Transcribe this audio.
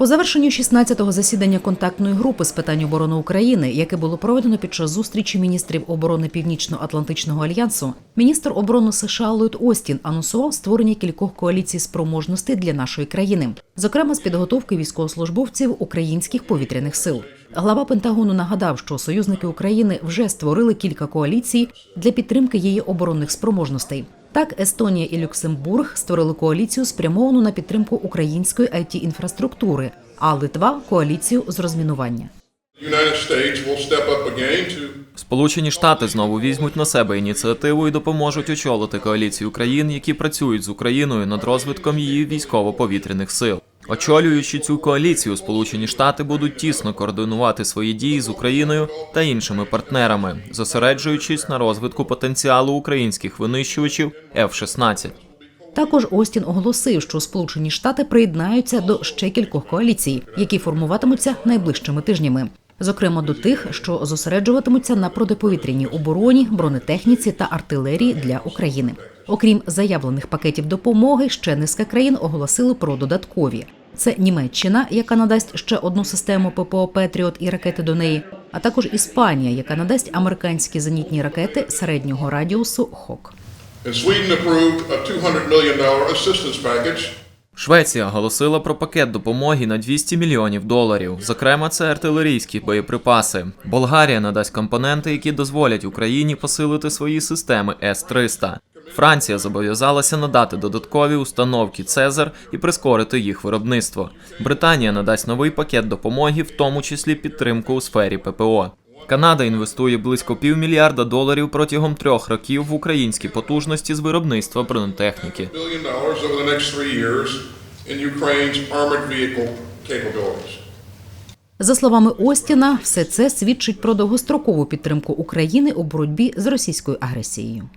По завершенню 16-го засідання контактної групи з питань оборони України, яке було проведено під час зустрічі міністрів оборони Північно-Атлантичного альянсу, міністр оборони США Ллойд Остін анонсував створення кількох коаліцій спроможностей для нашої країни, зокрема з підготовки військовослужбовців українських повітряних сил. Глава Пентагону нагадав, що союзники України вже створили кілька коаліцій для підтримки її оборонних спроможностей. Так, Естонія і Люксембург створили коаліцію, спрямовану на підтримку української it інфраструктури, а Литва коаліцію з розмінування. Сполучені Штати знову візьмуть на себе ініціативу і допоможуть очолити коаліцію країн, які працюють з Україною над розвитком її військово-повітряних сил. Очолюючи цю коаліцію, Сполучені Штати будуть тісно координувати свої дії з Україною та іншими партнерами, зосереджуючись на розвитку потенціалу українських винищувачів F-16. Також Остін оголосив, що Сполучені Штати приєднаються до ще кількох коаліцій, які формуватимуться найближчими тижнями. Зокрема, до тих, що зосереджуватимуться на протиповітряній обороні, бронетехніці та артилерії для України. Окрім заявлених пакетів допомоги, ще низка країн оголосили про додаткові. Це Німеччина, яка надасть ще одну систему ППО Петріот і ракети до неї, а також Іспанія, яка надасть американські зенітні ракети середнього радіусу ХОК. and Sweden approved a $200 million assistance package Швеція оголосила про пакет допомоги на 200 мільйонів доларів. Зокрема, це артилерійські боєприпаси. Болгарія надасть компоненти, які дозволять Україні посилити свої системи С-300. Франція зобов'язалася надати додаткові установки Цезар і прискорити їх виробництво. Британія надасть новий пакет допомоги, в тому числі підтримку у сфері ППО. Канада інвестує близько півмільярда доларів протягом трьох років в українські потужності з виробництва бронетехніки. За словами Остіна, все це свідчить про довгострокову підтримку України у боротьбі з російською агресією.